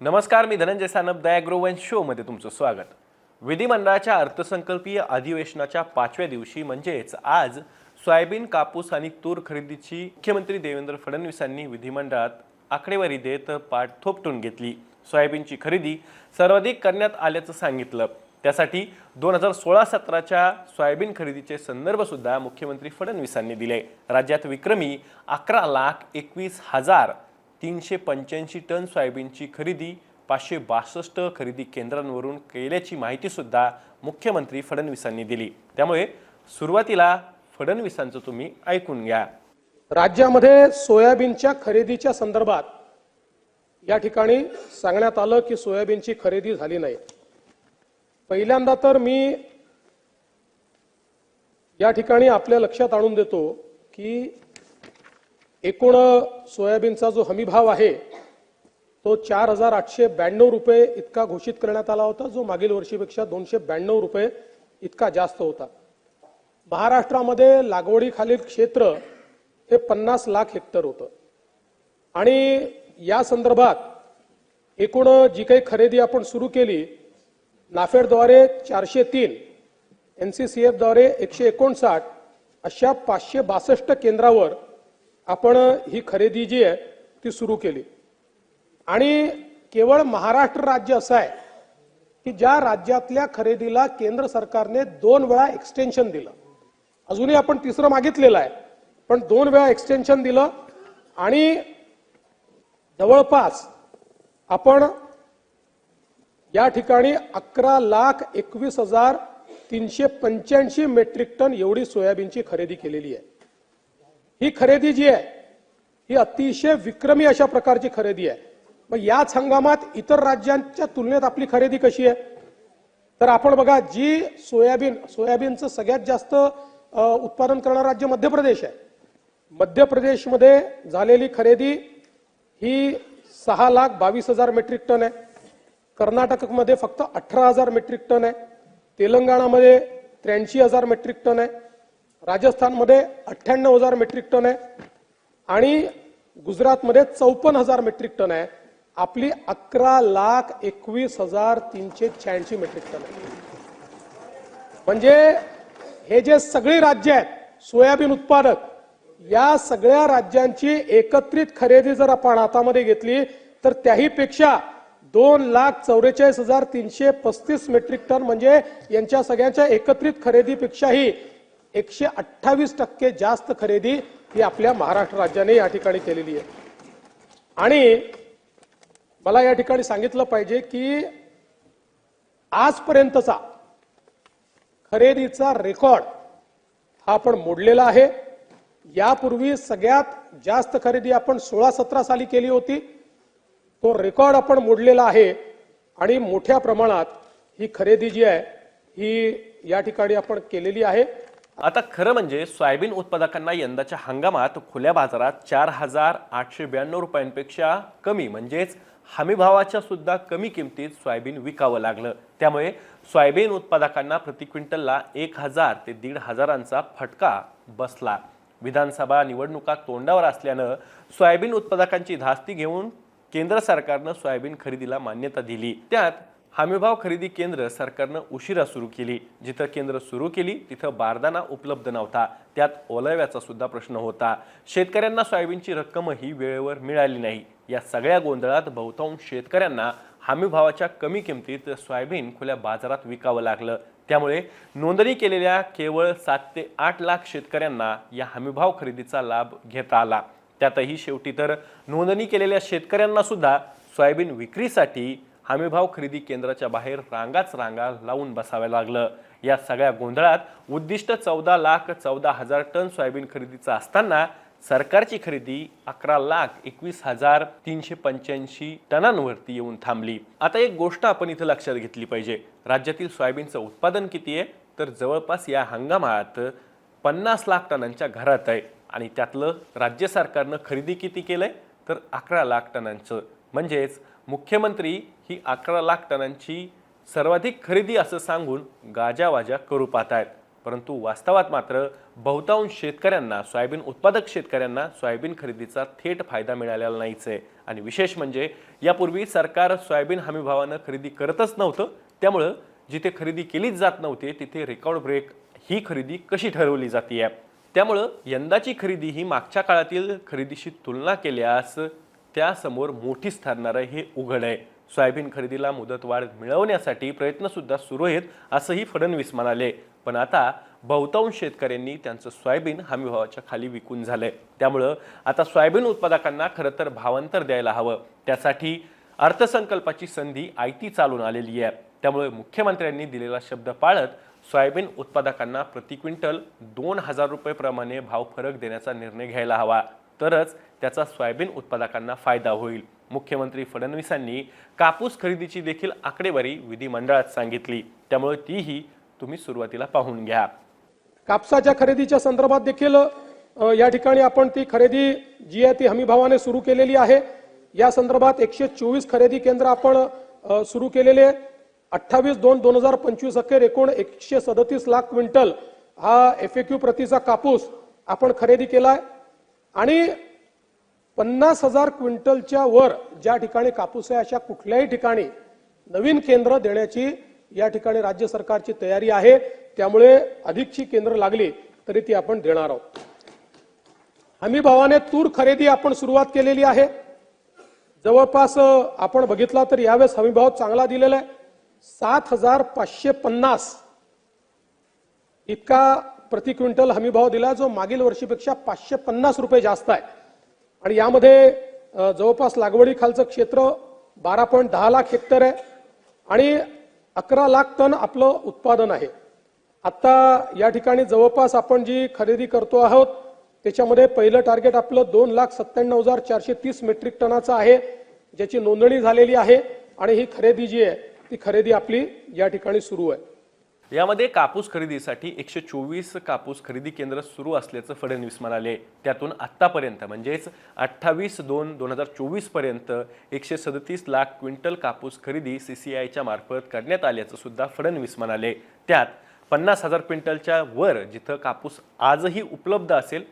नमस्कार मी धनंजय सानप दयाग्रोवन शोमध्ये तुमचं स्वागत. विधिमंडळाच्या अर्थसंकल्पीय अधिवेशनाच्या पाचव्या दिवशी म्हणजेच आज सोयाबीन कापूस आणि तूर खरेदीची मुख्यमंत्री देवेंद्र फडणवीसांनी विधिमंडळात आकडेवारी देत पाठ थोपटून घेतली. सोयाबीनची खरेदी सर्वाधिक करण्यात आल्याचं सांगितलं. त्यासाठी दोन हजार सोळा सतराच्या सोयाबीन खरेदीचे संदर्भसुद्धा मुख्यमंत्री फडणवीसांनी दिले. राज्यात विक्रमी अकरा लाख एकवीस हजार तीनशे पंच्याऐंशी टन सोयाबीनची खरेदी पाचशे बासष्ट खरेदी केंद्रांवरून केल्याची माहितीसुद्धा मुख्यमंत्री फडणवीसांनी दिली. त्यामुळे सुरुवातीला फडणवीसांचं तुम्ही ऐकून घ्या. राज्यामध्ये सोयाबीनच्या खरेदीच्या संदर्भात या ठिकाणी सांगण्यात आलं की सोयाबीनची खरेदी झाली नाही. पहिल्यांदा तर मी या ठिकाणी आपल्या लक्षात आणून देतो की एकूण सोयाबीनचा जो हमीभाव आहे तो चार हजार आठशे ब्याण्णव रुपये इतका घोषित करण्यात आला होता जो मागील वर्षीपेक्षा दोनशे ब्याण्णव रुपये इतका जास्त होता. महाराष्ट्रामध्ये लागवडीखालील क्षेत्र हे पन्नास लाख हेक्टर होतं. आणि या संदर्भात एकूण जी काही खरेदी आपण सुरू केली नाफेडद्वारे चारशे तीन एन सी सी एफद्वारे एकशे एकोणसाठ अशा पाचशे बासष्ट केंद्रावर आपण ही खरेदी जी आहे ती सुरू केली. आणि केवळ महाराष्ट्र राज्य असं आहे की ज्या राज्यातल्या खरेदीला केंद्र सरकारने दोन वेळा एक्सटेन्शन दिलं. अजूनही आपण तिसरं मागितलेलं आहे पण दोन वेळा एक्सटेन्शन दिलं आणि जवळपास आपण या ठिकाणी अकरा लाख एकवीस हजार तीनशे पंच्याऐंशी मेट्रिक टन एवढी सोयाबीनची खरेदी केलेली आहे. ही खरेदी जी आहे ही अतिशय विक्रमी अशा प्रकारची खरेदी आहे. मग याच हंगामात इतर राज्यांच्या तुलनेत आपली खरेदी कशी आहे? तर आपण बघा जी सोयाबीन सोयाबीनचं सगळ्यात जास्त उत्पादन करणारं राज्य मध्य प्रदेश आहे. मध्य प्रदेशमध्ये झालेली खरेदी ही सहा लाख बावीस हजार मेट्रिक टन आहे. कर्नाटकमध्ये फक्त अठरा हजार मेट्रिक टन आहे. तेलंगणामध्ये त्र्याऐंशी हजार मेट्रिक टन आहे. राजस्थानमध्ये अठ्ठ्याण्णव हजार मेट्रिक टन आहे आणि गुजरातमध्ये चौपन्न हजार मेट्रिक टन आहे. आपली अकरा लाख एकवीस हजार तीनशे शहाऐंशी मेट्रिक टन आहे. म्हणजे हे जे सगळी राज्य आहेत सोयाबीन उत्पादक या सगळ्या राज्यांची एकत्रित खरेदी जर आपण हातामध्ये घेतली तर त्याही पेक्षा दोन लाख चौवेचाळीस हजार तीनशे पस्तीस मेट्रिक टन म्हणजे यांच्या सगळ्यांच्या एकत्रित खरेदीपेक्षाही एकशे अठ्ठावीस टक्के जास्त खरेदी ही आपल्या महाराष्ट्र राज्याने या ठिकाणी केलेली आहे. आणि मला या ठिकाणी सांगितलं पाहिजे की आजपर्यंतचा खरेदीचा रेकॉर्ड हा आपण मोडलेला आहे. यापूर्वी सगळ्यात जास्त खरेदी आपण सोळा सतरा साली केली होती. तो रेकॉर्ड आपण मोडलेला आहे आणि मोठ्या प्रमाणात ही खरेदी जी आहे ही या ठिकाणी आपण केलेली आहे. आता खरं म्हणजे सोयाबीन उत्पादकांना यंदाच्या हंगामात खुल्या बाजारात चार हजार आठशे ब्याण्णव रुपयांपेक्षा कमी म्हणजेच हमीभावाच्या सुद्धा कमी किमतीत सोयाबीन विकावं लागलं. त्यामुळे सोयाबीन उत्पादकांना प्रति क्विंटलला एक हजार ते दीड हजारांचा फटका बसला. विधानसभा निवडणुका तोंडावर असल्यानं सोयाबीन उत्पादकांची धास्ती घेऊन केंद्र सरकारनं सोयाबीन खरेदीला मान्यता दिली. त्यात हमीभाव खरेदी केंद्र सरकारनं उशिरा सुरू केली. जिथं केंद्र सुरू केली तिथं बारदाना उपलब्ध नव्हता. त्यात ओलाव्याचा सुद्धा प्रश्न होता. शेतकऱ्यांना सोयाबीनची रक्कमही वेळेवर मिळाली नाही. या सगळ्या गोंधळात बहुतांश शेतकऱ्यांना हमीभावाच्या कमी किमतीत सोयाबीन खुल्या बाजारात विकावं लागलं. त्यामुळे नोंदणी केलेल्या केवळ सात ते आठ लाख शेतकऱ्यांना या हमीभाव खरेदीचा लाभ घेता आला. त्यातही शेवटी तर नोंदणी केलेल्या शेतकऱ्यांना सुद्धा सोयाबीन विक्रीसाठी हमीभाव खरेदी केंद्राच्या बाहेर रांगाच रांगा लावून बसाव्या लागलं. या सगळ्या गोंधळात उद्दिष्ट चौदा लाख चौदा हजार टन सोयाबीन खरेदीचं असताना सरकारची खरेदी अकरा लाख एकवीस हजार तीनशे पंच्याऐंशी टनांवरती येऊन थांबली. आता एक गोष्ट आपण इथं लक्षात घेतली पाहिजे. राज्यातील सोयाबीनचं उत्पादन किती आहे? तर जवळपास या हंगामात पन्नास लाख टनांच्या घरात आहे. आणि त्यातलं राज्य सरकारनं खरेदी किती केलं आहे तर अकरा लाख टनांचं. म्हणजेच मुख्यमंत्री ही अकरा लाख टनांची सर्वाधिक खरेदी असं सांगून गाजावाजा करू पाहत आहेत परंतु वास्तवात मात्र बहुतांश शेतकऱ्यांना सोयाबीन उत्पादक शेतकऱ्यांना सोयाबीन खरेदीचा थेट फायदा मिळालेला नाहीच आहे. आणि विशेष म्हणजे यापूर्वी सरकार सोयाबीन हमीभावानं खरेदी करतच नव्हतं. त्यामुळं जिथे खरेदी केलीच जात नव्हती तिथे रेकॉर्ड ब्रेक ही खरेदी कशी ठरवली जाते त्यामुळं यंदाची खरेदी ही मागच्या काळातील खरेदीशी तुलना केल्यास त्यासमोर मोठीच ठरणारं हे उघड आहे. सोयाबीन खरेदीला मुदतवाढ मिळवण्यासाठी प्रयत्नसुद्धा सुरू आहेत असंही फडणवीस म्हणाले. पण आता बहुतांश शेतकऱ्यांनी त्यांचं सोयाबीन हमीभावाच्या खाली विकून झालंय. त्यामुळं आता सोयाबीन उत्पादकांना खरं तर भावांतर द्यायला हवं. त्यासाठी अर्थसंकल्पाची संधी आयती चालून आलेली आहे. त्यामुळे मुख्यमंत्र्यांनी दिलेला शब्द पाळत सोयाबीन उत्पादकांना प्रति क्विंटल दोन हजार रुपये प्रमाणे भाव फरक देण्याचा निर्णय घ्यायला हवा. तरच त्याचा सोयाबीन उत्पादकांना फायदा होईल. मुख्यमंत्री फडणवीसांनी कापूस खरेदीची देखील आकडेवारी विधिमंडळात सांगितली. त्यामुळे तीही तुम्ही सुरुवातीला पाहून घ्या. कापसाच्या खरेदीच्या संदर्भात देखील या ठिकाणी आपण ती खरेदी जी आहे ती हमीभावाने सुरू केलेली आहे. या संदर्भात एकशे चोवीस खरेदी केंद्र आपण सुरू केलेले अठ्ठावीस दोन दोन हजार पंचवीस अखेर एकूण एकशे सदतीस लाख क्विंटल हा एफ प्रतीचा कापूस आपण खरेदी केला आहे. आणि पन्नास हजार क्विंटलच्या वर ज्या ठिकाणी कापूस आहे अशा कुठल्याही ठिकाणी नवीन केंद्र देण्याची या ठिकाणी राज्य सरकारची तयारी आहे. त्यामुळे अधिकची केंद्र लागली तरी ती आपण देणार आहोत. हमी भावाने तूर खरेदी आपण सुरुवात केलेली आहे. जवळपास आपण बघितला तर यावेळेस हमीभाव चांगला दिलेला आहे. सात हजार पाचशे पन्नास इतका प्रति क्विंटल हमीभाव दिला जो मागील वर्षीपेक्षा पाचशे पन्नास रुपये जास्त आहे. आणि यामध्ये जवळपास लागवडीखालचं क्षेत्र बारा पॉईंट दहा लाख हेक्टर आहे आणि अकरा लाख टन आपलं उत्पादन आहे. आत्ता या ठिकाणी जवळपास आपण जी खरेदी करतो आहोत त्याच्यामध्ये पहिलं टार्गेट आपलं दोन लाख सत्त्याण्णव हजार चारशे तीस मेट्रिक टनाचं आहे ज्याची नोंदणी झालेली आहे आणि ही खरेदी जी आहे ती खरेदी आपली या ठिकाणी सुरू आहे. यामध्ये कापूस खरेदीसाठी एकशे चोवीस कापूस खरेदी केंद्र सुरू असल्याचं फडणवीस म्हणाले. त्यातून आत्तापर्यंत म्हणजेच अठ्ठावीस दोन दोन हजार चोवीसपर्यंत एकशे सदतीस लाख क्विंटल कापूस खरेदी सी सी आयच्या मार्फत करण्यात आल्याचं सुद्धा फडणवीस म्हणाले. त्यात पन्नास हजार क्विंटलच्या वर जिथं कापूस आजही उपलब्ध असेल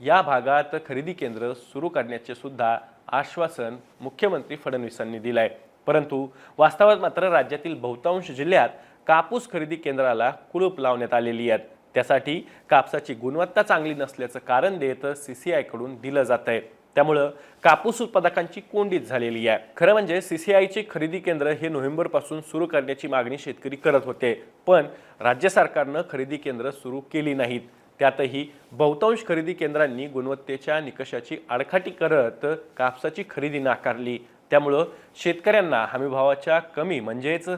या भागात खरेदी केंद्र सुरू करण्याचे सुद्धा आश्वासन मुख्यमंत्री फडणवीसांनी दिलं आहे परंतु वास्तवात मात्र राज्यातील बहुतांश जिल्ह्यात कापूस खरेदी केंद्राला कुलूप लावण्यात आलेली आहेत. त्यासाठी कापसाची गुणवत्ता चांगली नसल्याचं कारण देत सी आयकडून दिलं जात आहे त्यामुळं कापूस उत्पादकांची कोंडीच झालेली आहे. खरं म्हणजे सीसीआयचे खरेदी केंद्र हे नोव्हेंबरपासून सुरू करण्याची मागणी शेतकरी करत होते. पण राज्य सरकारनं खरेदी केंद्र सुरू केली नाहीत. त्यातही बहुतांश खरेदी केंद्रांनी गुणवत्तेच्या निकषाची आडखाटी करत कापसाची खरेदी नाकारली. त्यामुळं शेतकऱ्यांना हमीभावाच्या कमी म्हणजेच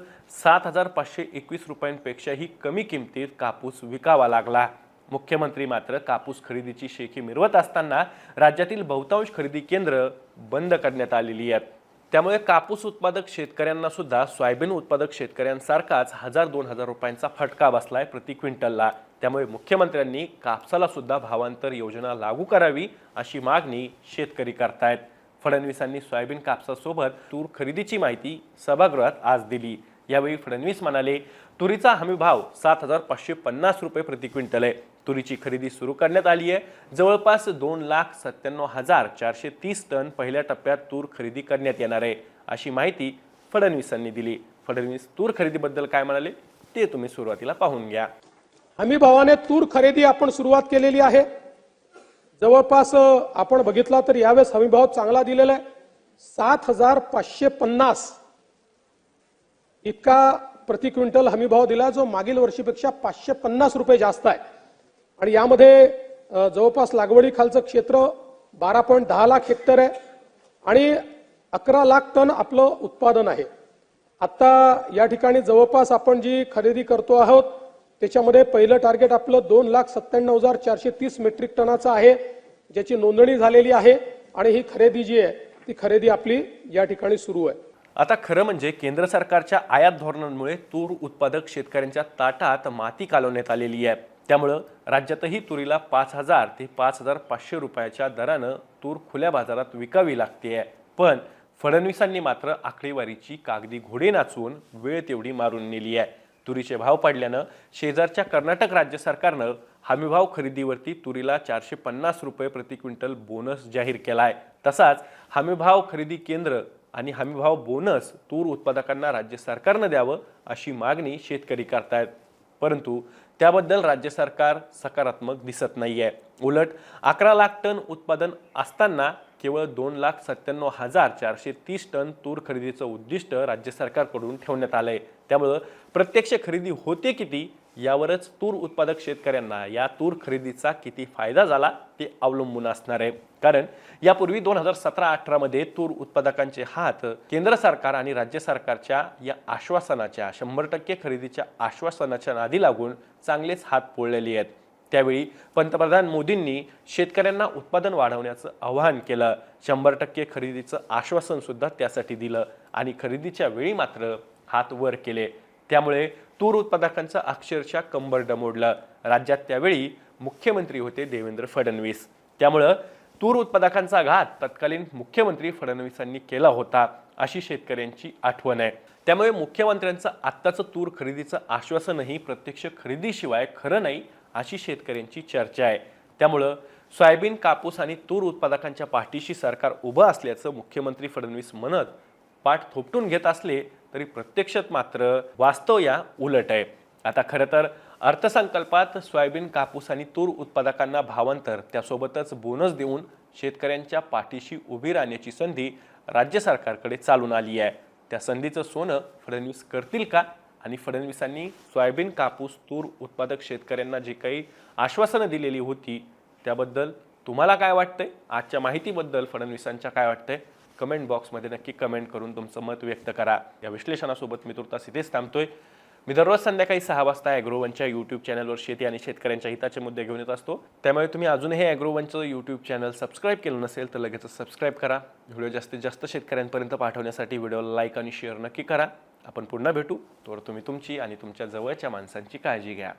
सात हजार पाचशे एकवीस रुपयांपेक्षाही कमी किमतीत कापूस विकावा लागला. मुख्यमंत्री मात्र कापूस खरेदीची शेखी मिरवत असताना राज्यातील बहुतांश खरेदी केंद्र बंद करण्यात आलेली आहेत. त्यामुळे कापूस उत्पादक शेतकऱ्यांना सुद्धा सोयाबीन उत्पादक शेतकऱ्यांसारखाच हजार दोन हजार रुपयांचा फटका बसलाय प्रति क्विंटलला. त्यामुळे मुख्यमंत्र्यांनी कापसाला सुद्धा भावांतर योजना लागू करावी अशी मागणी शेतकरी करतायत. फडणवीसांनी सोयाबीन कापसासोबत तूर खरेदीची माहिती सभागृहात आज दिली. यावेळी फडणवीस म्हणाले तुरीचा हमी भाव सात हजार पाचशे पन्नास रुपये प्रति क्विंटल आहे. तुरीची खरेदी सुरू करण्यात आली आहे. जवळपास दोन लाख सत्त्याण्णव हजार चारशे तीस टन पहिल्या टप्प्यात तूर खरेदी करण्यात येणार आहे अशी माहिती फडणवीसांनी दिली. फडणवीस तूर खरेदीबद्दल काय म्हणाले ते तुम्ही सुरुवातीला पाहून घ्या. हमी भावाने तूर खरेदी आपण सुरुवात केलेली आहे. जवळपास आपण बघितला तर यावेळेस हमी भाव चांगला दिलेला आहे. सात हजार पाचशे पन्नास इतका प्रति क्विंटल हमीभाव दिला जो मागील वर्षीपेक्षा पाचशे पन्नास रुपये जास्त आहे. आणि यामध्ये जवळपास लागवडीखालचं क्षेत्र बारा पॉईंट दहा लाख हेक्टर आहे आणि अकरा लाख टन आपलं उत्पादन आहे. आत्ता या ठिकाणी जवळपास आपण जी खरेदी करतो आहोत त्याच्यामध्ये पहिलं टार्गेट आपलं दोन लाख सत्त्याण्णव हजार चारशे तीस मेट्रिक टनाचं आहे ज्याची नोंदणी झालेली आहे आणि ही खरेदी जी आहे ती खरेदी आपली या ठिकाणी सुरू आहे. आता खरं म्हणजे केंद्र सरकारच्या आयात धोरणांमुळे तूर उत्पादक शेतकऱ्यांच्या ताटात माती कालवण्यात आलेली आहे. त्यामुळं राज्यातही तुरीला पाच हजार ते पाच हजार पाचशे रुपयाच्या दरानं तूर खुल्या बाजारात विकावी लागते आहे. पण फडणवीसांनी मात्र आकडेवारीची कागदी घोडे नाचवून वेळ तेवढी मारून नेली आहे. तुरीचे भाव पडल्यानं शेजारच्या कर्नाटक राज्य सरकारनं हमीभाव खरेदीवरती तुरीला चारशे पन्नास रुपये प्रति क्विंटल बोनस जाहीर केला आहे तसाच हमीभाव खरेदी केंद्र आणि हमीभाव बोनस तूर उत्पादकांना राज्य सरकारनं द्यावं अशी मागणी शेतकरी करतायत. परंतु त्याबद्दल राज्य सरकार सकारात्मक दिसत नाही आहे उलट अकरा लाख टन उत्पादन असताना केवळ दोन लाख सत्त्याण्णव हजार चारशे तीस टन तूर खरेदीचं उद्दिष्ट राज्य सरकारकडून ठेवण्यात आलं आहे त्यामुळं प्रत्यक्ष खरेदी होते किती यावरच तूर उत्पादक शेतकऱ्यांना या तूर खरेदीचा किती फायदा झाला ते अवलंबून असणार आहे. कारण यापूर्वी दोन हजार सतरा अठरामध्ये तूर उत्पादकांचे हात केंद्र सरकार आणि राज्य सरकारच्या या आश्वासनाच्या शंभर टक्के खरेदीच्या आश्वासनाच्या नादी लागून चांगलेच हात पोळलेले आहेत. त्यावेळी पंतप्रधान मोदींनी शेतकऱ्यांना उत्पादन वाढवण्याचं आवाहन केलं. शंभर टक्के खरेदीचं आश्वासनसुद्धा त्यासाठी दिलं आणि खरेदीच्या वेळी मात्र हात वर केले. त्यामुळे तूर उत्पादकांचं अक्षरशः कंबर डमोडलं. राज्यात त्यावेळी मुख्यमंत्री होते देवेंद्र फडणवीस. त्यामुळं तूर उत्पादकांचा घात तत्कालीन मुख्यमंत्री फडणवीसांनी केला होता अशी शेतकऱ्यांची आठवण आहे. त्यामुळे मुख्यमंत्र्यांचं आत्ताचं तूर खरेदीचं आश्वासनही प्रत्यक्ष खरेदीशिवाय खरं नाही अशी शेतकऱ्यांची चर्चा आहे. त्यामुळं सोयाबीन कापूस आणि तूर उत्पादकांच्या पाठीशी सरकार उभं असल्याचं मुख्यमंत्री फडणवीस म्हणत पाठ थोपटून घेत असले तरी प्रत्यक्षात मात्र वास्तव या उलट आहे. आता खरं तर अर्थसंकल्पात सोयाबीन कापूस आणि तूर उत्पादकांना भावांतर त्यासोबतच बोनस देऊन शेतकऱ्यांच्या पाठीशी उभी राहण्याची संधी राज्य सरकारकडे चालून आली आहे. त्या संधीचं सोनं फडणवीस करतील का? आणि फडणवीसांनी सोयाबीन कापूस तूर उत्पादक शेतकऱ्यांना जी काही आश्वासनं दिलेली होती त्याबद्दल तुम्हाला काय वाटतंय? आजच्या माहितीबद्दल फडणवीसांच्या काय वाटतंय? कमेंट बॉक्समध्ये नक्की कमेंट करून तुमचं मत व्यक्त करा. या विश्लेषणासोबत मी तुर्तास इथेच थांबतोय. मी दररोज संध्याकाळी सहा वाजता ॲग्रोवनच्या यूट्यूब चॅनलवर शेती आणि शेतकऱ्यांच्या हिताचे मुद्दे घेऊन येत असतो. त्यामुळे तुम्ही अजूनही ॲग्रोवनचं यूट्यूब चॅनल सबस्क्राईब केलं नसेल तर लगेच सबस्क्राईब करा. व्हिडिओ जास्तीत जास्त शेतकऱ्यांपर्यंत पाठवण्यासाठी व्हिडिओला लाईक आणि शेअर नक्की करा. आपण पुन्हा भेटू. तोवर तुम्ही तुमची आणि तुमच्या जवळच्या माणसांची काळजी घ्या.